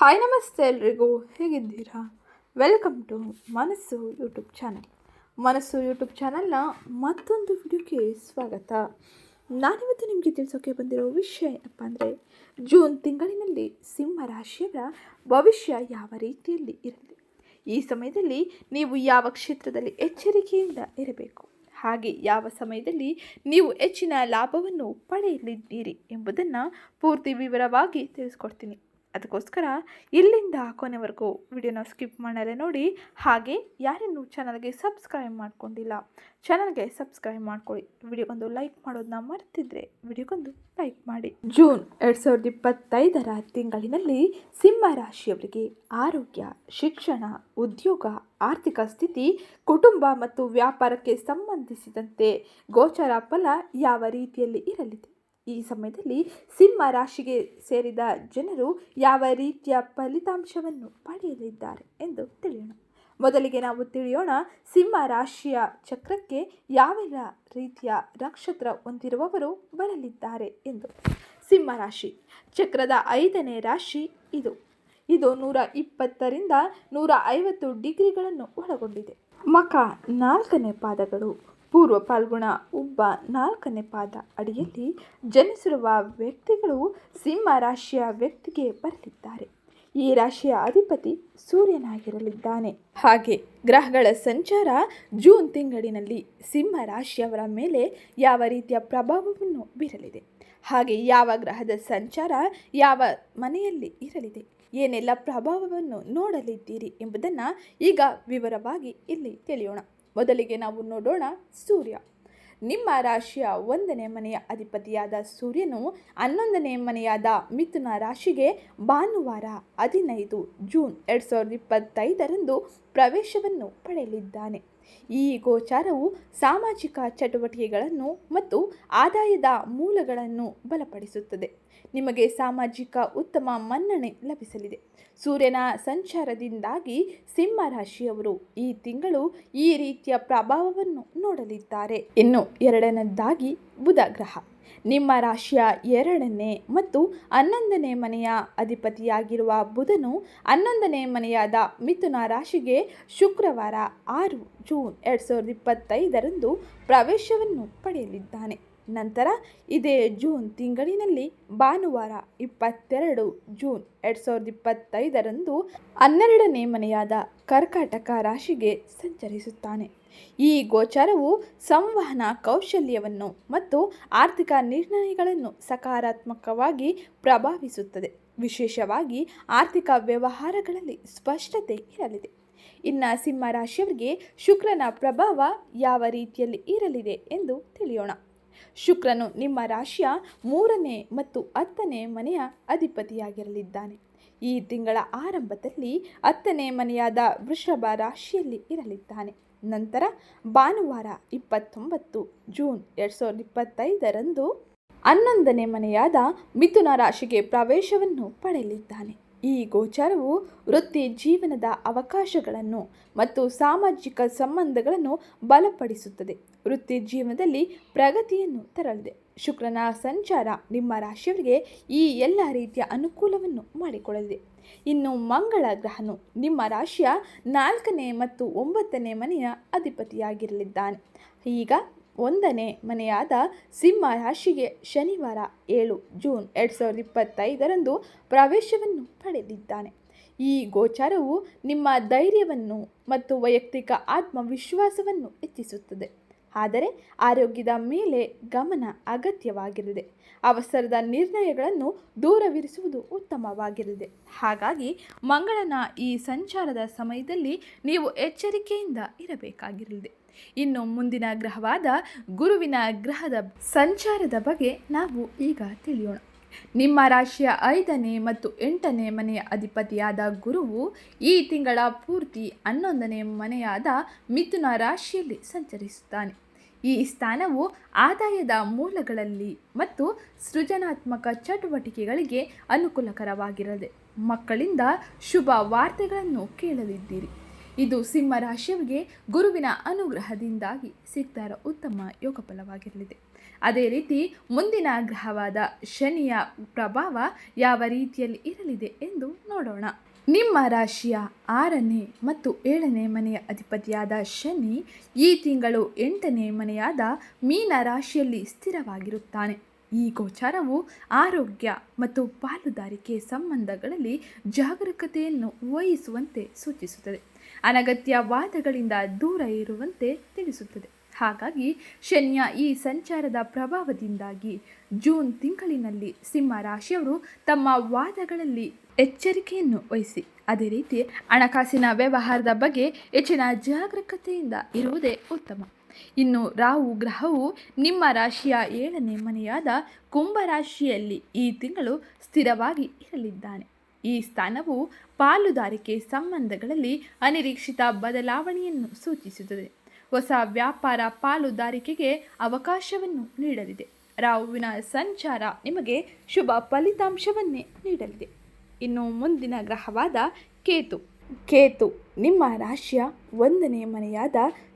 Hi ನಮಸ್ತೆ ಎಲ್ರಿಗೂ, ಹೇಗಿದ್ದೀರಾ? Welcome to Manasu YouTube channel Manasu YouTube ಚಾನಲ್ನ ಮತ್ತೊಂದು ವಿಡಿಯೋಕ್ಕೆ ಸ್ವಾಗತ. ನಾನಿವತ್ತು ನಿಮಗೆ ತಿಳಿಸೋಕೆ ಬಂದಿರೋ ವಿಷಯ ಏನಪ್ಪ ಅಂದರೆ, ಜೂನ್ ತಿಂಗಳಿನಲ್ಲಿ ಸಿಂಹ ರಾಶಿಯವರ ಭವಿಷ್ಯ ಯಾವ ರೀತಿಯಲ್ಲಿ ಇರಲಿ? ಈ ಸಮಯದಲ್ಲಿ ನೀವು ಯಾವ ಕ್ಷೇತ್ರದಲ್ಲಿ ಎಚ್ಚರಿಕೆಯಿಂದ ಇರಬೇಕು? ಹಾಗೆ ಯಾವ ಸಮಯದಲ್ಲಿ ನೀವು ಹೆಚ್ಚಿನ ಲಾಭವನ್ನು ಪಡೆಯಲಿದ್ದೀರಿ ಎಂಬುದನ್ನು ಪೂರ್ತಿ ವಿವರವಾಗಿ ತಿಳಿಸ್ಕೊಡ್ತೀನಿ. ಅದಕ್ಕೋಸ್ಕರ ಇಲ್ಲಿಂದ ಕೊನೆವರೆಗೂ ವಿಡಿಯೋನ ಸ್ಕಿಪ್ ಮಾಡಲೇ ನೋಡಿ. ಹಾಗೆ ಯಾರಿನ್ನೂ ಚಾನಲ್ಗೆ ಸಬ್ಸ್ಕ್ರೈಬ್ ಮಾಡ್ಕೊಂಡಿಲ್ಲ ಚಾನಲ್ಗೆ ಸಬ್ಸ್ಕ್ರೈಬ್ ಮಾಡ್ಕೊಳ್ಳಿ. ವಿಡಿಯೋಗೊಂದು ಲೈಕ್ ಮಾಡೋದನ್ನ ಮರ್ತಿದ್ರೆ ವಿಡಿಯೋಗೊಂದು ಲೈಕ್ ಮಾಡಿ. ಜೂನ್ ಎರಡು ಸಾವಿರದ ಇಪ್ಪತ್ತೈದರ ತಿಂಗಳಿನಲ್ಲಿ ಸಿಂಹ ರಾಶಿಯವರಿಗೆ ಆರೋಗ್ಯ, ಶಿಕ್ಷಣ, ಉದ್ಯೋಗ, ಆರ್ಥಿಕ ಸ್ಥಿತಿ, ಕುಟುಂಬ ಮತ್ತು ವ್ಯಾಪಾರಕ್ಕೆ ಸಂಬಂಧಿಸಿದಂತೆ ಗೋಚರ ಫಲ ಯಾವ ರೀತಿಯಲ್ಲಿ ಇರಲಿದೆ? ಈ ಸಮಯದಲ್ಲಿ ಸಿಂಹ ರಾಶಿಗೆ ಸೇರಿದ ಜನರು ಯಾವ ರೀತಿಯ ಫಲಿತಾಂಶವನ್ನು ಪಡೆಯಲಿದ್ದಾರೆ ಎಂದು ತಿಳಿಯೋಣ. ಮೊದಲಿಗೆ ನಾವು ತಿಳಿಯೋಣ ಸಿಂಹ ರಾಶಿಯ ಚಕ್ರಕ್ಕೆ ಯಾವೆಲ್ಲ ರೀತಿಯ ನಕ್ಷತ್ರ ಹೊಂದಿರುವವರು ಬರಲಿದ್ದಾರೆ ಎಂದು. ಸಿಂಹ ರಾಶಿ ಚಕ್ರದ ಐದನೇ ರಾಶಿ ಇದು. ಇದು ನೂರ ಇಪ್ಪತ್ತರಿಂದ ನೂರ ಐವತ್ತು ಡಿಗ್ರಿಗಳನ್ನು ಒಳಗೊಂಡಿದೆ. ಮಕ ನಾಲ್ಕನೇ ಪಾದಗಳು. ಪೂರ್ವ ಪಾಲ್ಗುಣ ಉಬ್ಬ ನಾಲ್ಕನೇ ಪಾದ ಅಡಿಯಲ್ಲಿ ಜನಿಸಿರುವ ವ್ಯಕ್ತಿಗಳು ಸಿಂಹ ರಾಶಿಯ ವ್ಯಕ್ತಿಗೆ ಬರಲಿದ್ದಾರೆ. ಈ ರಾಶಿಯ ಅಧಿಪತಿ ಸೂರ್ಯನಾಗಿರಲಿದ್ದಾನೆ. ಹಾಗೆ ಗ್ರಹಗಳ ಸಂಚಾರ ಜೂನ್ ತಿಂಗಳಿನಲ್ಲಿ ಸಿಂಹ ರಾಶಿಯವರ ಮೇಲೆ ಯಾವ ರೀತಿಯ ಪ್ರಭಾವವನ್ನು ಬೀರಲಿದೆ? ಹಾಗೆ ಯಾವ ಗ್ರಹದ ಸಂಚಾರ ಯಾವ ಮನೆಯಲ್ಲಿ ಇರಲಿದೆ? ಏನೆಲ್ಲ ಪ್ರಭಾವವನ್ನು ನೋಡಲಿದ್ದೀರಿ ಎಂಬುದನ್ನು ಈಗ ವಿವರವಾಗಿ ಇಲ್ಲಿ ತಿಳಿಯೋಣ. ಮೊದಲಿಗೆ ನಾವು ನೋಡೋಣ ಸೂರ್ಯ. ನಿಮ್ಮ ರಾಶಿಯ ಒಂದನೇ ಮನೆಯ ಅಧಿಪತಿಯಾದ ಸೂರ್ಯನು ಹನ್ನೊಂದನೇ ಮನೆಯಾದ ಮಿಥುನ ರಾಶಿಗೆ ಭಾನುವಾರ ಹದಿನೈದು ಜೂನ್ ಎರಡು ಸಾವಿರದ ಇಪ್ಪತ್ತೈದರಂದು ಪ್ರವೇಶವನ್ನು ಪಡೆಯಲಿದ್ದಾನೆ. ಈ ಗೋಚಾರವು ಸಾಮಾಜಿಕ ಚಟುವಟಿಕೆಗಳನ್ನು ಮತ್ತು ಆದಾಯದ ಮೂಲಗಳನ್ನು ಬಲಪಡಿಸುತ್ತದೆ. ನಿಮಗೆ ಸಾಮಾಜಿಕ ಉತ್ತಮ ಮನ್ನಣೆ ಲಭಿಸಲಿದೆ. ಸೂರ್ಯನ ಸಂಚಾರದಿಂದಾಗಿ ಸಿಂಹ ರಾಶಿಯವರು ಈ ತಿಂಗಳು ಈ ರೀತಿಯ ಪ್ರಭಾವವನ್ನು ನೋಡಲಿದ್ದಾರೆ. ಇನ್ನು ಎರಡನೇದಾಗಿ ಬುಧ ಗ್ರಹ. ನಿಮ್ಮ ರಾಶಿಯ ಎರಡನೇ ಮತ್ತು ಹನ್ನೊಂದನೇ ಮನೆಯ ಅಧಿಪತಿಯಾಗಿರುವ ಬುಧನು ಹನ್ನೊಂದನೇ ಮನೆಯಾದ ಮಿಥುನ ರಾಶಿಗೆ ಶುಕ್ರವಾರ ಆರು ಜೂನ್ ಎರಡು ಸಾವಿರದ ಇಪ್ಪತ್ತೈದರಂದು ಪ್ರವೇಶವನ್ನು ಪಡೆಯಲಿದ್ದಾನೆ. ನಂತರ ಇದೇ ಜೂನ್ ತಿಂಗಳಿನಲ್ಲಿ ಭಾನುವಾರ ಇಪ್ಪತ್ತೆರಡು ಜೂನ್ ಎರಡು ಸಾವಿರದ ಇಪ್ಪತ್ತೈದರಂದು ಹನ್ನೆರಡನೇ ಮನೆಯಾದ ಕರ್ಕಾಟಕ ರಾಶಿಗೆ ಸಂಚರಿಸುತ್ತಾನೆ. ಈ ಗೋಚಾರವು ಸಂವಹನ ಕೌಶಲ್ಯವನ್ನು ಮತ್ತು ಆರ್ಥಿಕ ನಿರ್ಣಯಗಳನ್ನು ಸಕಾರಾತ್ಮಕವಾಗಿ ಪ್ರಭಾವಿಸುತ್ತದೆ. ವಿಶೇಷವಾಗಿ ಆರ್ಥಿಕ ವ್ಯವಹಾರಗಳಲ್ಲಿ ಸ್ಪಷ್ಟತೆ ಇರಲಿದೆ. ಇನ್ನು ಸಿಂಹ ರಾಶಿಯವರಿಗೆ ಶುಕ್ರನ ಪ್ರಭಾವ ಯಾವ ರೀತಿಯಲ್ಲಿ ಇರಲಿದೆ ಎಂದು ತಿಳಿಯೋಣ. ಶುಕ್ರನು ನಿಮ್ಮ ರಾಶಿಯ ಮೂರನೇ ಮತ್ತು ಹತ್ತನೇ ಮನೆಯ ಅಧಿಪತಿಯಾಗಿರಲಿದ್ದಾನೆ. ಈ ತಿಂಗಳ ಆರಂಭದಲ್ಲಿ ಹತ್ತನೇ ಮನೆಯಾದ ವೃಷಭ ರಾಶಿಯಲ್ಲಿ ಇರಲಿದ್ದಾನೆ. ನಂತರ ಭಾನುವಾರ ಇಪ್ಪತ್ತೊಂಬತ್ತು ಜೂನ್ ಎರಡು ಸಾವಿರದ ಇಪ್ಪತ್ತೈದರಂದು ಹನ್ನೊಂದನೇ ಮನೆಯಾದ ಮಿಥುನ ರಾಶಿಗೆ ಪ್ರವೇಶವನ್ನು ಪಡೆಯಲಿದ್ದಾನೆ. ಈ ಗೋಚಾರವು ವೃತ್ತಿ ಜೀವನದ ಅವಕಾಶಗಳನ್ನು ಮತ್ತು ಸಾಮಾಜಿಕ ಸಂಬಂಧಗಳನ್ನು ಬಲಪಡಿಸುತ್ತದೆ. ವೃತ್ತಿ ಜೀವನದಲ್ಲಿ ಪ್ರಗತಿಯನ್ನು ತರಲಿದೆ. ಶುಕ್ರನ ಸಂಚಾರ ನಿಮ್ಮ ರಾಶಿಯವರಿಗೆ ಈ ಎಲ್ಲ ರೀತಿಯ ಅನುಕೂಲವನ್ನು ಮಾಡಿಕೊಡಲಿದೆ. ಇನ್ನು ಮಂಗಳ ಗ್ರಹನು ನಿಮ್ಮ ರಾಶಿಯ ನಾಲ್ಕನೇ ಮತ್ತು ಒಂಬತ್ತನೇ ಮನೆಯ ಅಧಿಪತಿಯಾಗಿರಲಿದ್ದಾನೆ. ಈಗ ಒಂದನೇ ಮನೆಯಾದ ಸಿಂಹ ರಾಶಿಗೆ ಶನಿವಾರ ಏಳು ಜೂನ್ ಎರಡು ಸಾವಿರದ ಇಪ್ಪತ್ತೈದರಂದು ಪ್ರವೇಶವನ್ನು ಪಡೆದಿದ್ದಾನೆ. ಈ ಗೋಚಾರವು ನಿಮ್ಮ ಧೈರ್ಯವನ್ನು ಮತ್ತು ವೈಯಕ್ತಿಕ ಆತ್ಮವಿಶ್ವಾಸವನ್ನು ಹೆಚ್ಚಿಸುತ್ತದೆ. ಆದರೆ ಆರೋಗ್ಯದ ಮೇಲೆ ಗಮನ ಅಗತ್ಯವಾಗಿರಲಿದೆ ಅವಸರದ ನಿರ್ಣಯಗಳನ್ನು ದೂರವಿರಿಸುವುದು ಉತ್ತಮವಾಗಿರಲಿದೆ ಹಾಗಾಗಿ ಮಂಗಳನ ಈ ಸಂಚಾರದ ಸಮಯದಲ್ಲಿ ನೀವು ಎಚ್ಚರಿಕೆಯಿಂದ ಇರಬೇಕಾಗಿರಲಿದೆ ಇನ್ನು ಮುಂದಿನ ಗ್ರಹವಾದ ಗುರುವಿನ ಗ್ರಹದ ಸಂಚಾರದ ಬಗ್ಗೆ ನಾವು ಈಗ ತಿಳಿಯೋಣ. ನಿಮ್ಮ ರಾಶಿಯ ಐದನೇ ಮತ್ತು ಎಂಟನೇ ಮನೆಯ ಅಧಿಪತಿಯಾದ ಗುರುವು ಈ ತಿಂಗಳ ಪೂರ್ತಿ ಹನ್ನೊಂದನೇ ಮನೆಯಾದ ಮಿಥುನ ರಾಶಿಯಲ್ಲಿ ಸಂಚರಿಸುತ್ತಾನೆ. ಈ ಸ್ಥಾನವು ಆದಾಯದ ಮೂಲಗಳಲ್ಲಿ ಮತ್ತು ಸೃಜನಾತ್ಮಕ ಚಟುವಟಿಕೆಗಳಿಗೆ ಅನುಕೂಲಕರವಾಗಿರದೆ ಮಕ್ಕಳಿಂದ ಶುಭ ವಾರ್ತೆಗಳನ್ನು ಕೇಳಲಿದ್ದೀರಿ. ಇದು ಸಿಂಹ ರಾಶಿಯವರಿಗೆ ಗುರುವಿನ ಅನುಗ್ರಹದಿಂದಾಗಿ ಸಿಗ್ತಾ ಇರೋ ಉತ್ತಮ ಯೋಗ ಫಲವಾಗಿರಲಿದೆ ಅದೇ ರೀತಿ ಮುಂದಿನ ಗ್ರಹವಾದ ಶನಿಯ ಪ್ರಭಾವ ಯಾವ ರೀತಿಯಲ್ಲಿ ಇರಲಿದೆ ಎಂದು ನೋಡೋಣ. ನಿಮ್ಮ ರಾಶಿಯ ಆರನೇ ಮತ್ತು ಏಳನೇ ಮನೆಯ ಅಧಿಪತಿಯಾದ ಶನಿ ಈ ತಿಂಗಳು ಎಂಟನೇ ಮನೆಯಾದ ಮೀನ ರಾಶಿಯಲ್ಲಿ ಸ್ಥಿರವಾಗಿರುತ್ತಾನೆ. ಈ ಗೋಚಾರವು ಆರೋಗ್ಯ ಮತ್ತು ಪಾಲುದಾರಿಕೆ ಸಂಬಂಧಗಳಲ್ಲಿ ಜಾಗರೂಕತೆಯನ್ನು ವಹಿಸುವಂತೆ ಸೂಚಿಸುತ್ತದೆ. ಅನಗತ್ಯ ವಾದಗಳಿಂದ ದೂರ ಇರುವಂತೆ ತಿಳಿಸುತ್ತದೆ. ಹಾಗಾಗಿ ಶನ್ಯ ಈ ಸಂಚಾರದ ಪ್ರಭಾವದಿಂದಾಗಿ ಜೂನ್ ತಿಂಗಳಿನಲ್ಲಿ ಸಿಂಹ ರಾಶಿಯವರು ತಮ್ಮ ವಾದಗಳಲ್ಲಿ ಎಚ್ಚರಿಕೆಯನ್ನು ವಹಿಸಿ. ಅದೇ ರೀತಿ ಹಣಕಾಸಿನ ವ್ಯವಹಾರದ ಬಗ್ಗೆ ಹೆಚ್ಚಿನ ಜಾಗರೂಕತೆಯಿಂದ ಇರುವುದೇ ಉತ್ತಮ. ಇನ್ನು ರಾಹು ಗ್ರಹವು ನಿಮ್ಮ ರಾಶಿಯ ಏಳನೇ ಮನೆಯಾದ ಕುಂಭ ರಾಶಿಯಲ್ಲಿ ಈ ತಿಂಗಳು ಸ್ಥಿರವಾಗಿ ಇರಲಿದ್ದಾನೆ. ಈ ಸ್ಥಾನವು ಪಾಲುದಾರಿಕೆ ಸಂಬಂಧಗಳಲ್ಲಿ ಅನಿರೀಕ್ಷಿತ ಬದಲಾವಣೆಯನ್ನು ಸೂಚಿಸುತ್ತದೆ. ಹೊಸ ವ್ಯಾಪಾರ ಪಾಲುದಾರಿಕೆಗೆ ಅವಕಾಶವನ್ನು ನೀಡಲಿದೆ. ರಾಹುವಿನ ಸಂಚಾರ ನಿಮಗೆ ಶುಭ ಫಲಿತಾಂಶವನ್ನೇ ನೀಡಲಿದೆ. ಇನ್ನು ಮುಂದಿನ ಗ್ರಹವಾದ ಕೇತು. ಕೇತು ನಿಮ್ಮ ರಾಶಿಯ ಒಂದನೇ ಮನೆಯಾದ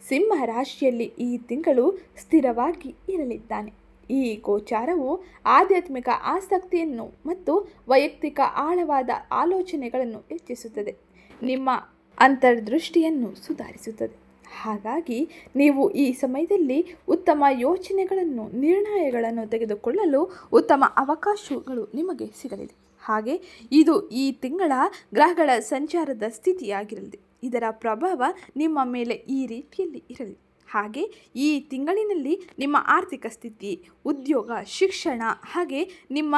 ಸಿಂಹ ರಾಶಿಯಲ್ಲಿ ಈ ತಿಂಗಳು ಸ್ಥಿರವಾಗಿ ಇರಲಿದ್ದಾನೆ. ಈ ಗೋಚಾರವು ಆಧ್ಯಾತ್ಮಿಕ ಆಸಕ್ತಿಯನ್ನು ಮತ್ತು ವೈಯಕ್ತಿಕ ಆಳವಾದ ಆಲೋಚನೆಗಳನ್ನು ಹೆಚ್ಚಿಸುತ್ತದೆ. ನಿಮ್ಮ ಅಂತರ್ದೃಷ್ಟಿಯನ್ನು ಸುಧಾರಿಸುತ್ತದೆ. ಹಾಗಾಗಿ ನೀವು ಈ ಸಮಯದಲ್ಲಿ ಉತ್ತಮ ಯೋಚನೆಗಳನ್ನು, ನಿರ್ಣಯಗಳನ್ನು ತೆಗೆದುಕೊಳ್ಳಲು ಉತ್ತಮ ಅವಕಾಶಗಳು ನಿಮಗೆ ಸಿಗಲಿದೆ. ಹಾಗೆ ಇದು ಈ ತಿಂಗಳ ಗ್ರಹಗಳ ಸಂಚಾರದ ಸ್ಥಿತಿಯಾಗಿರಲಿದೆ. ಇದರ ಪ್ರಭಾವ ನಿಮ್ಮ ಮೇಲೆ ಈ ರೀತಿಯಲ್ಲಿ ಇರಲಿದೆ ಹಾಗೆ ಈ ತಿಂಗಳಿನಲ್ಲಿ ನಿಮ್ಮ ಆರ್ಥಿಕ ಸ್ಥಿತಿ, ಉದ್ಯೋಗ, ಶಿಕ್ಷಣ ಹಾಗೆ ನಿಮ್ಮ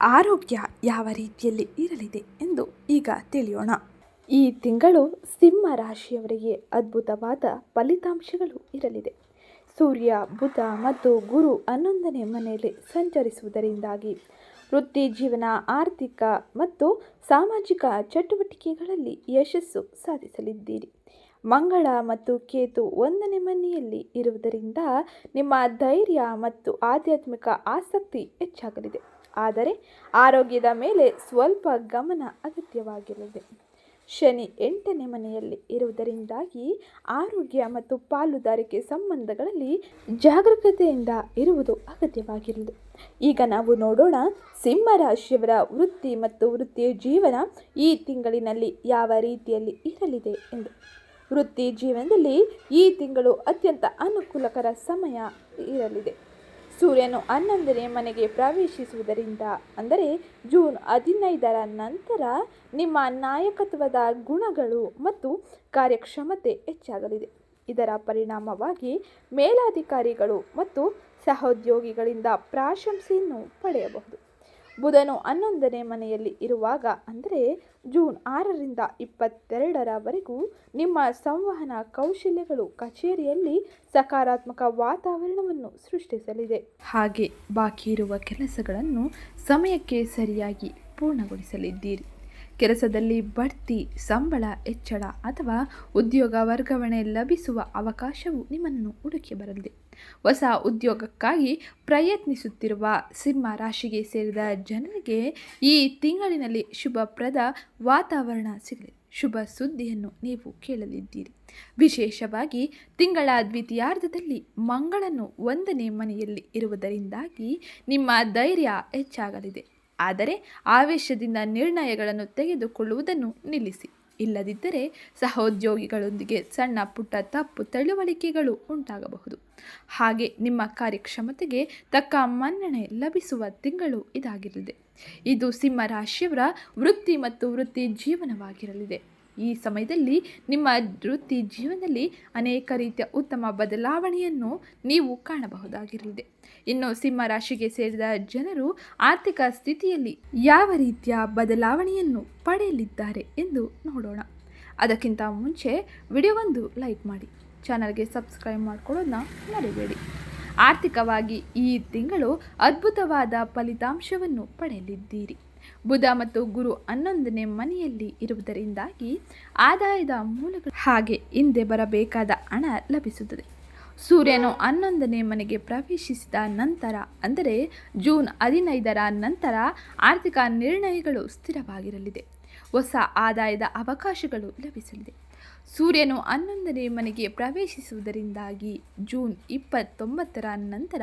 ಆರೋಗ್ಯ ಯಾವ ರೀತಿಯಲ್ಲಿ ಇರಲಿದೆ ಎಂದು ಈಗ ತಿಳಿಯೋಣ. ಈ ತಿಂಗಳು ಸಿಂಹ ರಾಶಿಯವರಿಗೆ ಅದ್ಭುತವಾದ ಫಲಿತಾಂಶಗಳು ಇರಲಿದೆ. ಸೂರ್ಯ, ಬುಧ ಮತ್ತು ಗುರು ಹನ್ನೊಂದನೇ ಮನೆಯಲ್ಲಿ ಸಂಚರಿಸುವುದರಿಂದಾಗಿ ವೃತ್ತಿ ಜೀವನ, ಆರ್ಥಿಕ ಮತ್ತು ಸಾಮಾಜಿಕ ಚಟುವಟಿಕೆಗಳಲ್ಲಿ ಯಶಸ್ಸು ಸಾಧಿಸಲಿದ್ದೀರಿ. ಮಂಗಳ ಮತ್ತು ಕೇತು ಒಂದನೇ ಮನೆಯಲ್ಲಿ ಇರುವುದರಿಂದ ನಿಮ್ಮ ಧೈರ್ಯ ಮತ್ತು ಆಧ್ಯಾತ್ಮಿಕ ಆಸಕ್ತಿ ಹೆಚ್ಚಾಗಲಿದೆ. ಆದರೆ ಆರೋಗ್ಯದ ಮೇಲೆ ಸ್ವಲ್ಪ ಗಮನ ಅಗತ್ಯವಾಗಿರಲಿದೆ ಶನಿ ಎಂಟನೇ ಮನೆಯಲ್ಲಿ ಇರುವುದರಿಂದಾಗಿ ಆರೋಗ್ಯ ಮತ್ತು ಪಾಲುದಾರಿಕೆ ಸಂಬಂಧಗಳಲ್ಲಿ ಜಾಗರೂಕತೆಯಿಂದ ಇರುವುದು ಅಗತ್ಯವಾಗಿರಲಿದೆ ಈಗ ನಾವು ನೋಡೋಣ ಸಿಂಹರಾಶಿಯವರ ವೃತ್ತಿ ಮತ್ತು ವೃತ್ತಿಯ ಜೀವನ ಈ ತಿಂಗಳಿನಲ್ಲಿ ಯಾವ ರೀತಿಯಲ್ಲಿ ಇರಲಿದೆ ಎಂದು. ವೃತ್ತಿ ಜೀವನದಲ್ಲಿ ಈ ತಿಂಗಳು ಅತ್ಯಂತ ಅನುಕೂಲಕರ ಸಮಯ ಇರಲಿದೆ. ಸೂರ್ಯನು ಹನ್ನೊಂದನೇ ಮನೆಗೆ ಪ್ರವೇಶಿಸುವುದರಿಂದ, ಅಂದರೆ ಜೂನ್ ಹದಿನೈದರ ನಂತರ ನಿಮ್ಮ ನಾಯಕತ್ವದ ಗುಣಗಳು ಮತ್ತು ಕಾರ್ಯಕ್ಷಮತೆ ಹೆಚ್ಚಾಗಲಿದೆ. ಇದರ ಪರಿಣಾಮವಾಗಿ ಮೇಲಾಧಿಕಾರಿಗಳು ಮತ್ತು ಸಹೋದ್ಯೋಗಿಗಳಿಂದ ಪ್ರಾಶಂಸೆಯನ್ನು ಪಡೆಯಬಹುದು. ಬುಧನು ಹನ್ನೊಂದನೇ ಮನೆಯಲ್ಲಿ ಇರುವಾಗ, ಅಂದರೆ ಜೂನ್ ಆರರಿಂದ ಇಪ್ಪತ್ತೆರಡರವರೆಗೂ ನಿಮ್ಮ ಸಂವಹನ ಕೌಶಲ್ಯಗಳು ಕಚೇರಿಯಲ್ಲಿ ಸಕಾರಾತ್ಮಕ ವಾತಾವರಣವನ್ನು ಸೃಷ್ಟಿಸಲಿದೆ. ಹಾಗೆ ಬಾಕಿ ಇರುವ ಕೆಲಸಗಳನ್ನು ಸಮಯಕ್ಕೆ ಸರಿಯಾಗಿ ಪೂರ್ಣಗೊಳಿಸಲಿದ್ದೀರಿ. ಕೆಲಸದಲ್ಲಿ ಬಡ್ತಿ, ಸಂಬಳ, ಹೆಚ್ಚಳ ಅಥವಾ ಉದ್ಯೋಗ ವರ್ಗಾವಣೆ ಲಭಿಸುವ ಅವಕಾಶವು ನಿಮ್ಮನ್ನು ಹುಡುಕಿ ಬರಲಿದೆ. ಹೊಸ ಉದ್ಯೋಗಕ್ಕಾಗಿ ಪ್ರಯತ್ನಿಸುತ್ತಿರುವ ಸಿಂಹ ರಾಶಿಗೆ ಸೇರಿದ ಜನರಿಗೆ ಈ ತಿಂಗಳಿನಲ್ಲಿ ಶುಭಪ್ರದ ವಾತಾವರಣ ಸಿಗಲಿ. ಶುಭ ಸುದ್ದಿಯನ್ನು ನೀವು ಕೇಳಲಿದ್ದೀರಿ. ವಿಶೇಷವಾಗಿ ತಿಂಗಳ ದ್ವಿತೀಯಾರ್ಧದಲ್ಲಿ ಮಂಗಳನು ಒಂದನೇ ಮನೆಯಲ್ಲಿ ಇರುವುದರಿಂದಾಗಿ ನಿಮ್ಮ ಧೈರ್ಯ ಹೆಚ್ಚಾಗಲಿದೆ. ಆದರೆ ಆವೇಶದಿಂದ ನಿರ್ಣಯಗಳನ್ನು ತೆಗೆದುಕೊಳ್ಳುವುದನ್ನು ನಿಲ್ಲಿಸಿ. ಇಲ್ಲದಿದ್ದರೆ ಸಹೋದ್ಯೋಗಿಗಳೊಂದಿಗೆ ಸಣ್ಣ ಪುಟ್ಟ ತಪ್ಪು ತಿಳುವಳಿಕೆಗಳು ಉಂಟಾಗಬಹುದು. ಹಾಗೆ ನಿಮ್ಮ ಕಾರ್ಯಕ್ಷಮತೆಗೆ ತಕ್ಕ ಮನ್ನಣೆ ಲಭಿಸುವ ತಿಂಗಳು ಇದಾಗಿರಲಿದೆ. ಇದು ಸಿಂಹ ರಾಶಿಯವರ ವೃತ್ತಿ ಮತ್ತು ವೃತ್ತಿ ಜೀವನವಾಗಿರಲಿದೆ. ಈ ಸಮಯದಲ್ಲಿ ನಿಮ್ಮ ವೃತ್ತಿ ಜೀವನದಲ್ಲಿ ಅನೇಕ ರೀತಿಯ ಉತ್ತಮ ಬದಲಾವಣೆಯನ್ನು ನೀವು ಕಾಣಬಹುದಾಗಿರಲಿದೆ. ಇನ್ನು ಸಿಂಹ ರಾಶಿಗೆ ಸೇರಿದ ಜನರು ಆರ್ಥಿಕ ಸ್ಥಿತಿಯಲ್ಲಿ ಯಾವ ರೀತಿಯ ಬದಲಾವಣೆಯನ್ನು ಪಡೆಯಲಿದ್ದಾರೆ ಎಂದು ನೋಡೋಣ. ಅದಕ್ಕಿಂತ ಮುಂಚೆ ವಿಡಿಯೋವೊಂದು ಲೈಕ್ ಮಾಡಿ. ಚಾನಲ್ಗೆ ಸಬ್ಸ್ಕ್ರೈಬ್ ಮಾಡ್ಕೊಳ್ಳೋದನ್ನ ಮರಿಬೇಡಿ. ಆರ್ಥಿಕವಾಗಿ ಈ ತಿಂಗಳು ಅದ್ಭುತವಾದ ಫಲಿತಾಂಶವನ್ನು ಪಡೆಯಲಿದ್ದೀರಿ. ಬುಧ ಮತ್ತು ಗುರು ಹನ್ನೊಂದನೇ ಮನೆಯಲ್ಲಿ ಇರುವುದರಿಂದಾಗಿ ಆದಾಯದ ಮೂಲಗಳು ಹಾಗೆ ಹಿಂದೆ ಬರಬೇಕಾದ ಹಣ ಲಭಿಸುತ್ತದೆ. ಸೂರ್ಯನು ಹನ್ನೊಂದನೇ ಮನೆಗೆ ಪ್ರವೇಶಿಸಿದ ನಂತರ, ಅಂದರೆ ಜೂನ್ ಹದಿನೈದರ ನಂತರ ಆರ್ಥಿಕ ನಿರ್ಣಯಗಳು ಸ್ಥಿರವಾಗಿರಲಿದೆ. ಹೊಸ ಆದಾಯದ ಅವಕಾಶಗಳು ಲಭಿಸಲಿದೆ. ಸೂರ್ಯನು ಹನ್ನೊಂದನೇ ಮನೆಗೆ ಪ್ರವೇಶಿಸುವುದರಿಂದಾಗಿ ಜೂನ್ ಇಪ್ಪತ್ತೊಂಬತ್ತರ ನಂತರ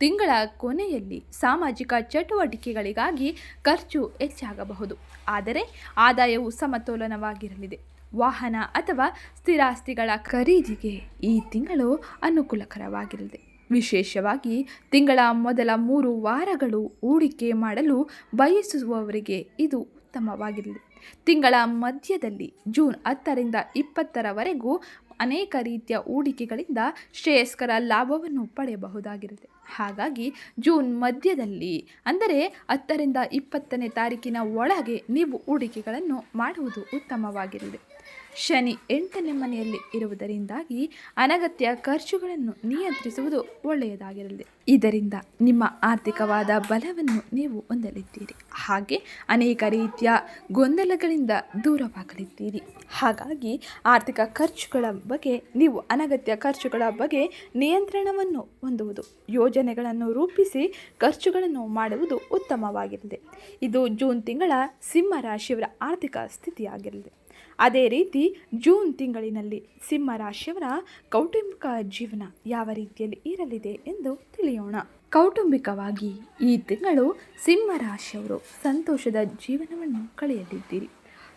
ತಿಂಗಳ ಕೊನೆಯಲ್ಲಿ ಸಾಮಾಜಿಕ ಚಟುವಟಿಕೆಗಳಿಗಾಗಿ ಖರ್ಚು ಹೆಚ್ಚಾಗಬಹುದು. ಆದರೆ ಆದಾಯವು ಸಮತೋಲನವಾಗಿರಲಿದೆ. ವಾಹನ ಅಥವಾ ಸ್ಥಿರಾಸ್ತಿಗಳ ಖರೀದಿಗೆ ಈ ತಿಂಗಳು ಅನುಕೂಲಕರವಾಗಿರಲಿದೆ. ವಿಶೇಷವಾಗಿ ತಿಂಗಳ ಮೊದಲ ಮೂರು ವಾರಗಳು ಹೂಡಿಕೆ ಮಾಡಲು ಬಯಸುವವರಿಗೆ ಇದು ಉತ್ತಮವಾಗಿರಲಿದೆ. ತಿಂಗಳ ಮಧ್ಯದಲ್ಲಿ ಜೂನ್ ಹತ್ತರಿಂದ ಇಪ್ಪತ್ತರವರೆಗೂ ಅನೇಕ ರೀತಿಯ ಹೂಡಿಕೆಗಳಿಂದ ಶ್ರೇಯಸ್ಕರ ಲಾಭವನ್ನು ಪಡೆಯಬಹುದಾಗಿರುತ್ತೆ. ಹಾಗಾಗಿ ಜೂನ್ ಮಧ್ಯದಲ್ಲಿ, ಅಂದರೆ ಹತ್ತರಿಂದ ಇಪ್ಪತ್ತನೇ ತಾರೀಕಿನ ಒಳಗೆ ನೀವು ಹೂಡಿಕೆಗಳನ್ನು ಮಾಡುವುದು ಉತ್ತಮವಾಗಿರಲಿದೆ ಶನಿ ಎಂಟನೇ ಮನೆಯಲ್ಲಿ ಇರುವುದರಿಂದಾಗಿ ಅನಗತ್ಯ ಖರ್ಚುಗಳನ್ನು ನಿಯಂತ್ರಿಸುವುದು ಒಳ್ಳೆಯದಾಗಿರಲಿದೆ ಇದರಿಂದ ನಿಮ್ಮ ಆರ್ಥಿಕವಾದ ಬಲವನ್ನು ನೀವು ಹೊಂದಲಿದ್ದೀರಿ. ಹಾಗೆ ಅನೇಕ ರೀತಿಯ ಗೊಂದಲಗಳಿಂದ ದೂರವಾಗಲಿದ್ದೀರಿ. ಹಾಗಾಗಿ ಆರ್ಥಿಕ ಖರ್ಚುಗಳ ಬಗ್ಗೆ ನೀವು ಅನಗತ್ಯ ಖರ್ಚುಗಳ ಬಗ್ಗೆ ನಿಯಂತ್ರಣವನ್ನು ಹೊಂದುವುದು, ಯೋಜನೆಗಳನ್ನು ರೂಪಿಸಿ ಖರ್ಚುಗಳನ್ನು ಮಾಡುವುದು ಉತ್ತಮವಾಗಿರಲಿದೆ ಇದು ಜೂನ್ ತಿಂಗಳ ಸಿಂಹ ರಾಶಿಯವರ ಆರ್ಥಿಕ ಸ್ಥಿತಿಯಾಗಿರಲಿದೆ ಅದೇ ರೀತಿ ಜೂನ್ ತಿಂಗಳಿನಲ್ಲಿ ಸಿಂಹರಾಶಿಯವರ ಕೌಟುಂಬಿಕ ಜೀವನ ಯಾವ ರೀತಿಯಲ್ಲಿ ಇರಲಿದೆ ಎಂದು ತಿಳಿಯೋಣ. ಕೌಟುಂಬಿಕವಾಗಿ ಈ ತಿಂಗಳು ಸಿಂಹರಾಶಿಯವರು ಸಂತೋಷದ ಜೀವನವನ್ನು ಕಳೆಯಲಿದ್ದೀರಿ.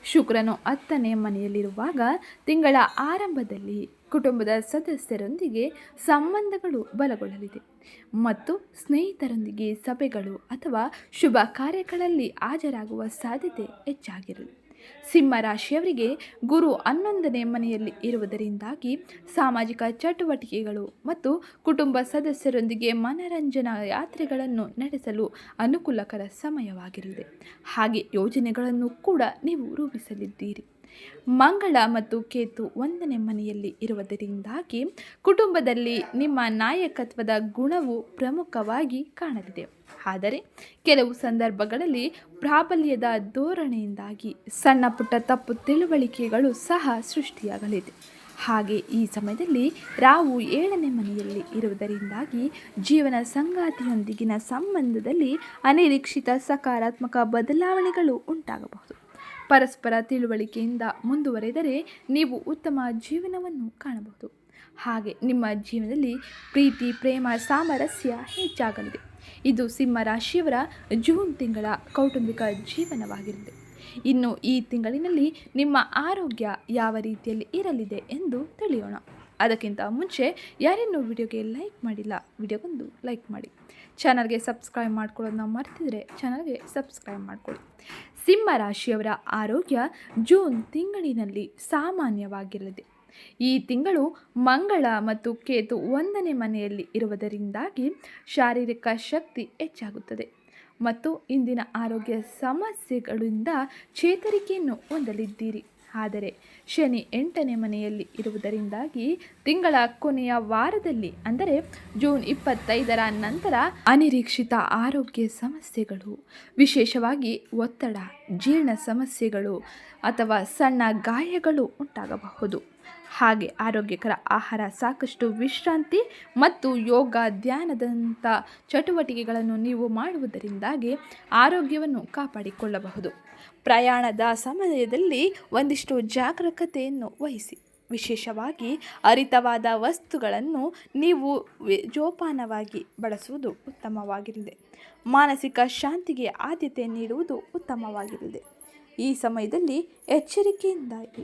ಶುಕ್ರನು ಹತ್ತನೇ ಮನೆಯಲ್ಲಿರುವಾಗ ತಿಂಗಳ ಆರಂಭದಲ್ಲಿ ಕುಟುಂಬದ ಸದಸ್ಯರೊಂದಿಗೆ ಸಂಬಂಧಗಳು ಬಲಗೊಳ್ಳಲಿದೆ. ಮತ್ತು ಸ್ನೇಹಿತರೊಂದಿಗೆ ಸಭೆಗಳು ಅಥವಾ ಶುಭ ಕಾರ್ಯಗಳಲ್ಲಿ ಹಾಜರಾಗುವ ಸಾಧ್ಯತೆ ಹೆಚ್ಚಾಗಿರಲಿ. ಸಿಂಹ ರಾಶಿಯವರಿಗೆ ಗುರು ಹನ್ನೊಂದನೇ ಮನೆಯಲ್ಲಿ ಇರುವುದರಿಂದಾಗಿ ಸಾಮಾಜಿಕ ಚಟುವಟಿಕೆಗಳು ಮತ್ತು ಕುಟುಂಬ ಸದಸ್ಯರೊಂದಿಗೆ ಮನರಂಜನಾ ಯಾತ್ರೆಗಳನ್ನು ನಡೆಸಲು ಅನುಕೂಲಕರ ಸಮಯವಾಗಿರಲಿದೆ. ಹಾಗೆ ಯೋಜನೆಗಳನ್ನು ಕೂಡ ನೀವು ರೂಪಿಸಲಿದ್ದೀರಿ. ಮಂಗಳ ಮತ್ತು ಕೇತು ಒಂದನೇ ಮನೆಯಲ್ಲಿ ಇರುವುದರಿಂದಾಗಿ ಕುಟುಂಬದಲ್ಲಿ ನಿಮ್ಮ ನಾಯಕತ್ವದ ಗುಣವು ಪ್ರಮುಖವಾಗಿ ಕಾಣಲಿದೆ. ಆದರೆ ಕೆಲವು ಸಂದರ್ಭಗಳಲ್ಲಿ ಪ್ರಾಬಲ್ಯದ ಧೋರಣೆಯಿಂದಾಗಿ ಸಣ್ಣ ಪುಟ್ಟ ತಪ್ಪು ತಿಳುವಳಿಕೆಗಳು ಸಹ ಸೃಷ್ಟಿಯಾಗಲಿದೆ. ಹಾಗೆ ಈ ಸಮಯದಲ್ಲಿ ರಾವು ಏಳನೇ ಮನೆಯಲ್ಲಿ ಇರುವುದರಿಂದಾಗಿ ಜೀವನ ಸಂಗಾತಿಯೊಂದಿಗಿನ ಸಂಬಂಧದಲ್ಲಿ ಅನಿರೀಕ್ಷಿತ ಸಕಾರಾತ್ಮಕ ಬದಲಾವಣೆಗಳು ಉಂಟಾಗಬಹುದು. ಪರಸ್ಪರ ತಿಳುವಳಿಕೆಯಿಂದ ಮುಂದುವರೆದರೆ ನೀವು ಉತ್ತಮ ಜೀವನವನ್ನು ಕಾಣಬಹುದು. ಹಾಗೆ ನಿಮ್ಮ ಜೀವನದಲ್ಲಿ ಪ್ರೀತಿ, ಪ್ರೇಮ, ಸಾಮರಸ್ಯ ಹೆಚ್ಚಾಗಲಿದೆ. ಇದು ಸಿಂಹ ರಾಶಿಯವರ ಜೂನ್ ತಿಂಗಳ ಕೌಟುಂಬಿಕ ಜೀವನವಾಗಿರಲಿದೆ. ಇನ್ನು ಈ ತಿಂಗಳಿನಲ್ಲಿ ನಿಮ್ಮ ಆರೋಗ್ಯ ಯಾವ ರೀತಿಯಲ್ಲಿ ಇರಲಿದೆ ಎಂದು ತಿಳಿಯೋಣ. ಅದಕ್ಕಿಂತ ಮುಂಚೆ ಯಾರಿನ್ನೂ ವಿಡಿಯೋಗೆ ಲೈಕ್ ಮಾಡಿಲ್ಲ, ವಿಡಿಯೋಗೊಂದು ಲೈಕ್ ಮಾಡಿ. ಚಾನಲ್ಗೆ ಸಬ್ಸ್ಕ್ರೈಬ್ ಮಾಡ್ಕೊಳ್ಳೋದನ್ನ ಮರ್ತಿದ್ರೆ ಚಾನಲ್ಗೆ ಸಬ್ಸ್ಕ್ರೈಬ್ ಮಾಡ್ಕೊಳ್ಳಿ. ಸಿಂಹ ರಾಶಿಯವರ ಆರೋಗ್ಯ ಜೂನ್ ತಿಂಗಳಿನಲ್ಲಿ ಸಾಮಾನ್ಯವಾಗಿರಲಿದೆ. ಈ ತಿಂಗಳು ಮಂಗಳ ಮತ್ತು ಕೇತು ಒಂದನೇ ಮನೆಯಲ್ಲಿ ಇರುವುದರಿಂದಾಗಿ ಶಾರೀರಿಕ ಶಕ್ತಿ ಹೆಚ್ಚಾಗುತ್ತದೆ ಮತ್ತು ಇಂದಿನ ಆರೋಗ್ಯ ಸಮಸ್ಯೆಗಳಿಂದ ಚೇತರಿಕೆಯನ್ನು ಹೊಂದಲಿದ್ದೀರಿ. ಆದರೆ ಶನಿ ಎಂಟನೇ ಮನೆಯಲ್ಲಿ ಇರುವುದರಿಂದಾಗಿ ತಿಂಗಳ ಕೊನೆಯ ವಾರದಲ್ಲಿ, ಅಂದರೆ ಜೂನ್ ಇಪ್ಪತ್ತೈದರ ನಂತರ ಅನಿರೀಕ್ಷಿತ ಆರೋಗ್ಯ ಸಮಸ್ಯೆಗಳು, ವಿಶೇಷವಾಗಿ ಒತ್ತಡ, ಜೀರ್ಣ ಸಮಸ್ಯೆಗಳು ಅಥವಾ ಸಣ್ಣ ಗಾಯಗಳು ಉಂಟಾಗಬಹುದು. ಹಾಗೆ ಆರೋಗ್ಯಕರ ಆಹಾರ, ಸಾಕಷ್ಟು ವಿಶ್ರಾಂತಿ ಮತ್ತು ಯೋಗ, ಧ್ಯಾನದಂಥ ಚಟುವಟಿಕೆಗಳನ್ನು ನೀವು ಮಾಡುವುದರಿಂದಾಗಿ ಆರೋಗ್ಯವನ್ನು ಕಾಪಾಡಿಕೊಳ್ಳಬಹುದು. ಪ್ರಯಾಣದ ಸಮಯದಲ್ಲಿ ಒಂದಿಷ್ಟು ಜಾಗರೂಕತೆಯನ್ನು ವಹಿಸಿ. ವಿಶೇಷವಾಗಿ ಅರಿತವಾದ ವಸ್ತುಗಳನ್ನು ನೀವು ಜೋಪಾನವಾಗಿ ಬಳಸುವುದು ಉತ್ತಮವಾಗಿರಲಿದೆ ಮಾನಸಿಕ ಶಾಂತಿಗೆ ಆದ್ಯತೆ ನೀಡುವುದು ಉತ್ತಮವಾಗಿರಲಿದೆ ಈ ಸಮಯದಲ್ಲಿ ಎಚ್ಚರಿಕೆಯಿಂದಾಗಿ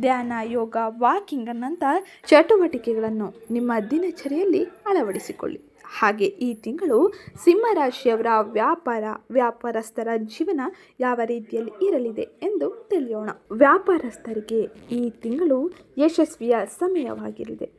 ಧ್ಯಾನ, ಯೋಗ, ವಾಕಿಂಗ್ ಅನ್ನಂಥ ಚಟುವಟಿಕೆಗಳನ್ನು ನಿಮ್ಮ ದಿನಚರಿಯಲ್ಲಿ ಅಳವಡಿಸಿಕೊಳ್ಳಿ. ಹಾಗೆ ಈ ತಿಂಗಳು ಸಿಂಹರಾಶಿಯವರ ವ್ಯಾಪಾರ, ವ್ಯಾಪಾರಸ್ಥರ ಜೀವನ ಯಾವ ರೀತಿಯಲ್ಲಿ ಇರಲಿದೆ ಎಂದು ತಿಳಿಯೋಣ. ವ್ಯಾಪಾರಸ್ಥರಿಗೆ ಈ ತಿಂಗಳು ಯಶಸ್ವಿಯ ಸಮಯವಾಗಿರಲಿದೆ.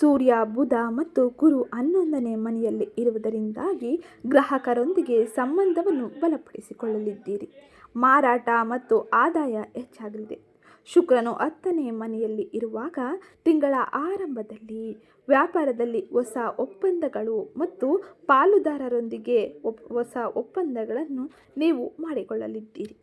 ಸೂರ್ಯ, ಬುಧ ಮತ್ತು ಗುರು ಹನ್ನೊಂದನೇ ಮನೆಯಲ್ಲಿ ಇರುವುದರಿಂದಾಗಿ ಗ್ರಾಹಕರೊಂದಿಗೆ ಸಂಬಂಧವನ್ನು ಬಲಪಡಿಸಿಕೊಳ್ಳಲಿದ್ದೀರಿ. ಮಾರಾಟ ಮತ್ತು ಆದಾಯ ಹೆಚ್ಚಾಗಲಿದೆ. ಶುಕ್ರನು ಹತ್ತನೇ ಮನೆಯಲ್ಲಿ ಇರುವಾಗ ತಿಂಗಳ ಆರಂಭದಲ್ಲಿ ವ್ಯಾಪಾರದಲ್ಲಿ ಹೊಸ ಒಪ್ಪಂದಗಳು ಮತ್ತು ಪಾಲುದಾರರೊಂದಿಗೆ ಹೊಸ ಒಪ್ಪಂದಗಳನ್ನು ನೀವು ಮಾಡಿಕೊಳ್ಳಲಿದ್ದೀರಿ.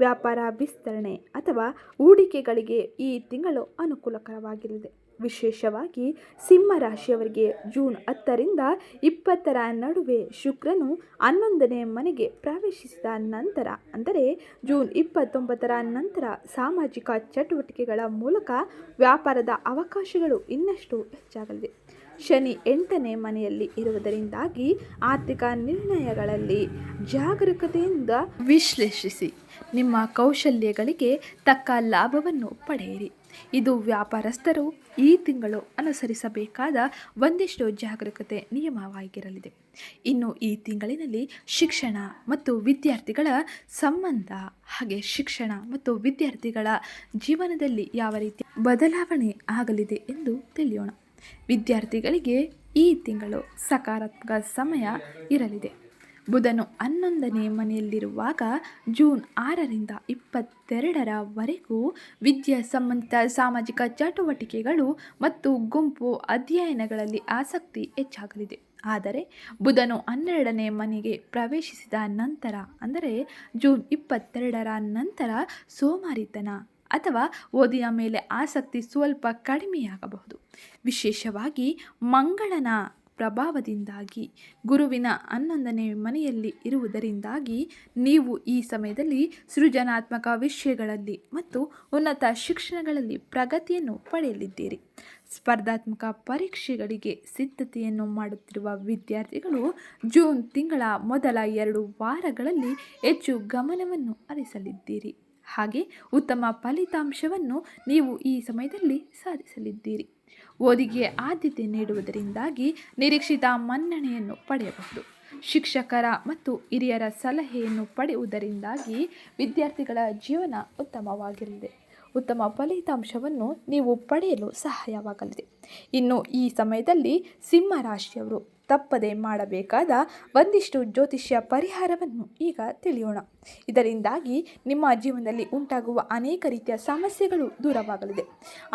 ವ್ಯಾಪಾರ ವಿಸ್ತರಣೆ ಅಥವಾ ಹೂಡಿಕೆಗಳಿಗೆ ಈ ತಿಂಗಳು ಅನುಕೂಲಕರವಾಗಿರಲಿದೆ ವಿಶೇಷವಾಗಿ ಸಿಂಹ ರಾಶಿಯವರಿಗೆ ಜೂನ್ ಹತ್ತರಿಂದ ಇಪ್ಪತ್ತರ ನಡುವೆ ಶುಕ್ರನು ಹನ್ನೊಂದನೇ ಮನೆಗೆ ಪ್ರವೇಶಿಸಿದ ನಂತರ, ಅಂದರೆ ಜೂನ್ ಇಪ್ಪತ್ತೊಂಬತ್ತರ ನಂತರ ಸಾಮಾಜಿಕ ಚಟುವಟಿಕೆಗಳ ಮೂಲಕ ವ್ಯಾಪಾರದ ಅವಕಾಶಗಳು ಇನ್ನಷ್ಟು ಹೆಚ್ಚಾಗಲಿದೆ ಶನಿ ಎಂಟನೇ ಮನೆಯಲ್ಲಿ ಇರುವುದರಿಂದಾಗಿ ಆರ್ಥಿಕ ನಿರ್ಣಯಗಳಲ್ಲಿ ಜಾಗರೂಕತೆಯಿಂದ ವಿಶ್ಲೇಷಿಸಿ ನಿಮ್ಮ ಕೌಶಲ್ಯಗಳಿಗೆ ತಕ್ಕ ಲಾಭವನ್ನು ಪಡೆಯಿರಿ. ಇದು ವ್ಯಾಪಾರಸ್ಥರು ಈ ತಿಂಗಳು ಅನುಸರಿಸಬೇಕಾದ ಒಂದಿಷ್ಟು ಜಾಗರೂಕತೆ ನಿಯಮವಾಗಿರಲಿದೆ. ಇನ್ನು ಈ ತಿಂಗಳಿನಲ್ಲಿ ಶಿಕ್ಷಣ ಮತ್ತು ವಿದ್ಯಾರ್ಥಿಗಳ ಸಂಬಂಧ ಹಾಗೆ ಶಿಕ್ಷಣ ಮತ್ತು ವಿದ್ಯಾರ್ಥಿಗಳ ಜೀವನದಲ್ಲಿ ಯಾವ ರೀತಿ ಬದಲಾವಣೆ ಆಗಲಿದೆ ಎಂದು ತಿಳಿಯೋಣ. ವಿದ್ಯಾರ್ಥಿಗಳಿಗೆ ಈ ತಿಂಗಳು ಸಕಾರಾತ್ಮಕ ಸಮಯ ಇರಲಿದೆ. ಬುಧನು ಹನ್ನೊಂದನೇ ಮನೆಯಲ್ಲಿರುವಾಗ ಜೂನ್ ಆರರಿಂದ ಇಪ್ಪತ್ತೆರಡರವರೆಗೂ ವಿದ್ಯಾ ಸಂಬಂಧಿತ ಸಾಮಾಜಿಕ ಚಟುವಟಿಕೆಗಳು ಮತ್ತು ಗುಂಪು ಅಧ್ಯಯನಗಳಲ್ಲಿ ಆಸಕ್ತಿ ಹೆಚ್ಚಾಗಲಿದೆ. ಆದರೆ ಬುಧನು ಹನ್ನೆರಡನೇ ಮನೆಗೆ ಪ್ರವೇಶಿಸಿದ ನಂತರ, ಅಂದರೆ ಜೂನ್ ಇಪ್ಪತ್ತೆರಡರ ನಂತರ ಸೋಮಾರಿತನ ಅಥವಾ ಓದಿನ ಮೇಲೆ ಆಸಕ್ತಿ ಸ್ವಲ್ಪ ಕಡಿಮೆಯಾಗಬಹುದು. ವಿಶೇಷವಾಗಿ ಮಂಗಳನ ಪ್ರಭಾವದಿಂದಾಗಿ, ಗುರುವಿನ ಹನ್ನೊಂದನೇ ಮನೆಯಲ್ಲಿ ಇರುವುದರಿಂದಾಗಿ ನೀವು ಈ ಸಮಯದಲ್ಲಿ ಸೃಜನಾತ್ಮಕ ವಿಷಯಗಳಲ್ಲಿ ಮತ್ತು ಉನ್ನತ ಶಿಕ್ಷಣಗಳಲ್ಲಿ ಪ್ರಗತಿಯನ್ನು ಪಡೆಯಲಿದ್ದೀರಿ. ಸ್ಪರ್ಧಾತ್ಮಕ ಪರೀಕ್ಷೆಗಳಿಗೆ ಸಿದ್ಧತೆಯನ್ನು ಮಾಡುತ್ತಿರುವ ವಿದ್ಯಾರ್ಥಿಗಳು ಜೂನ್ ತಿಂಗಳ ಮೊದಲ ಎರಡು ವಾರಗಳಲ್ಲಿ ಹೆಚ್ಚು ಗಮನವನ್ನು ಹರಿಸಲಿದ್ದೀರಿ. ಹಾಗೆ ಉತ್ತಮ ಫಲಿತಾಂಶವನ್ನು ನೀವು ಈ ಸಮಯದಲ್ಲಿ ಸಾಧಿಸಲಿದ್ದೀರಿ. ಓದಿಗೆ ಆದ್ಯತೆ ನೀಡುವುದರಿಂದಾಗಿ ನಿರೀಕ್ಷಿತ ಮನ್ನಣೆಯನ್ನು ಪಡೆಯಬಹುದು. ಶಿಕ್ಷಕರ ಮತ್ತು ಹಿರಿಯರ ಸಲಹೆಯನ್ನು ಪಡೆಯುವುದರಿಂದಾಗಿ ವಿದ್ಯಾರ್ಥಿಗಳ ಜೀವನ ಉತ್ತಮವಾಗಿರಲಿದೆ. ಉತ್ತಮ ಫಲಿತಾಂಶವನ್ನು ನೀವು ಪಡೆಯಲು ಸಹಾಯವಾಗಲಿದೆ. ಇನ್ನು ಈ ಸಮಯದಲ್ಲಿ ಸಿಂಹ ರಾಶಿಯವರು ತಪ್ಪದೆ ಮಾಡಬೇಕಾದ ಒಂದಿಷ್ಟು ಜ್ಯೋತಿಷ್ಯ ಪರಿಹಾರವನ್ನು ಈಗ ತಿಳಿಯೋಣ. ಇದರಿಂದಾಗಿ ನಿಮ್ಮ ಜೀವನದಲ್ಲಿ ಉಂಟಾಗುವ ಅನೇಕ ರೀತಿಯ ಸಮಸ್ಯೆಗಳು ದೂರವಾಗಲಿದೆ.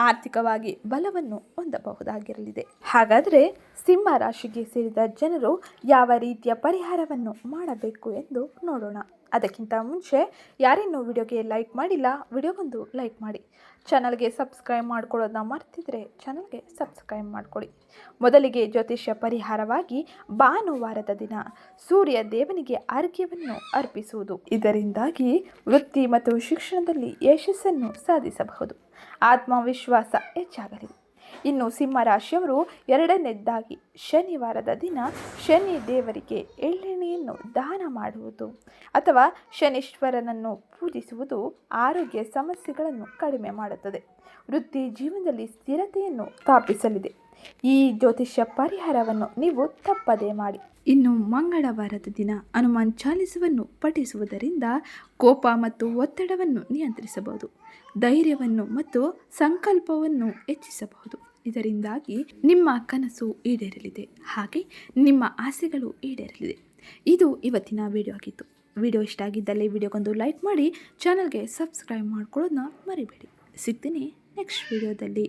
ಆರ್ಥಿಕವಾಗಿ ಬಲವನ್ನು ಹೊಂದಬಹುದಾಗಿರಲಿದೆ. ಹಾಗಾದರೆ ಸಿಂಹ ರಾಶಿಗೆ ಸೇರಿದ ಜನರು ಯಾವ ರೀತಿಯ ಪರಿಹಾರವನ್ನು ಮಾಡಬೇಕು ಎಂದು ನೋಡೋಣ. ಅದಕ್ಕಿಂತ ಮುಂಚೆ ಯಾರಿನ್ನೂ ವಿಡಿಯೋಗೆ ಲೈಕ್ ಮಾಡಿಲ್ಲ, ವಿಡಿಯೋಗೊಂದು ಲೈಕ್ ಮಾಡಿ. ಚಾನಲ್ಗೆ ಸಬ್ಸ್ಕ್ರೈಬ್ ಮಾಡ್ಕೊಳ್ಳೋದನ್ನ ಮರ್ತಿದ್ರೆ ಚಾನಲ್ಗೆ ಸಬ್ಸ್ಕ್ರೈಬ್ ಮಾಡಿಕೊಳ್ಳಿ. ಮೊದಲಿಗೆ ಜ್ಯೋತಿಷ್ಯ ಪರಿಹಾರವಾಗಿ ಭಾನುವಾರದ ದಿನ ಸೂರ್ಯ ದೇವನಿಗೆ ಅರ್ಘ್ಯವನ್ನು ಅರ್ಪಿಸುವುದು. ಇದರಿಂದಾಗಿ ವೃತ್ತಿ ಮತ್ತು ಶಿಕ್ಷಣದಲ್ಲಿ ಯಶಸ್ಸನ್ನು ಸಾಧಿಸಬಹುದು. ಆತ್ಮವಿಶ್ವಾಸ ಹೆಚ್ಚಾಗಲಿದೆ ಇನ್ನು ಸಿಂಹರಾಶಿಯವರು ಎರಡನೇದ್ದಾಗಿ ಶನಿವಾರದ ದಿನ ಶನಿ ದೇವರಿಗೆ ಎಳ್ಳೆಣ್ಣೆಯನ್ನು ದಾನ ಮಾಡುವುದು ಅಥವಾ ಶನೀಶ್ವರನನ್ನು ಪೂಜಿಸುವುದು ಆರೋಗ್ಯ ಸಮಸ್ಯೆಗಳನ್ನು ಕಡಿಮೆ ಮಾಡುತ್ತದೆ. ವೃತ್ತಿ ಜೀವನದಲ್ಲಿ ಸ್ಥಿರತೆಯನ್ನು ಸ್ಥಾಪಿಸಲಿದೆ. ಈ ಜ್ಯೋತಿಷ್ಯ ಪರಿಹಾರವನ್ನು ನೀವು ತಪ್ಪದೇ ಮಾಡಿ. ಇನ್ನು ಮಂಗಳವಾರದ ದಿನ ಹನುಮಾನ್ ಚಾಲಿಸವನ್ನು ಪಠಿಸುವುದರಿಂದ ಕೋಪ ಮತ್ತು ಒತ್ತಡವನ್ನು ನಿಯಂತ್ರಿಸಬಹುದು. ಧೈರ್ಯವನ್ನು ಮತ್ತು ಸಂಕಲ್ಪವನ್ನು ಹೆಚ್ಚಿಸಬಹುದು. ಇದರಿಂದಾಗಿ ನಿಮ್ಮ ಕನಸು ಈಡೇರಲಿದೆ. ಹಾಗೆ ನಿಮ್ಮ ಆಸೆಗಳು ಈಡೇರಲಿದೆ. ಇದು ಇವತ್ತಿನ ವಿಡಿಯೋ ಆಗಿತ್ತು. ವಿಡಿಯೋ ಇಷ್ಟ ಆಗಿದ್ದಲ್ಲಿ ವಿಡಿಯೋಗೊಂದು ಲೈಕ್ ಮಾಡಿ ಚಾನಲ್ಗೆ ಸಬ್ಸ್ಕ್ರೈಬ್ ಮಾಡ್ಕೊಳ್ಳೋದನ್ನ ಮರಿಬೇಡಿ. ಸಿಗ್ತೀನಿ ನೆಕ್ಸ್ಟ್ ವಿಡಿಯೋದಲ್ಲಿ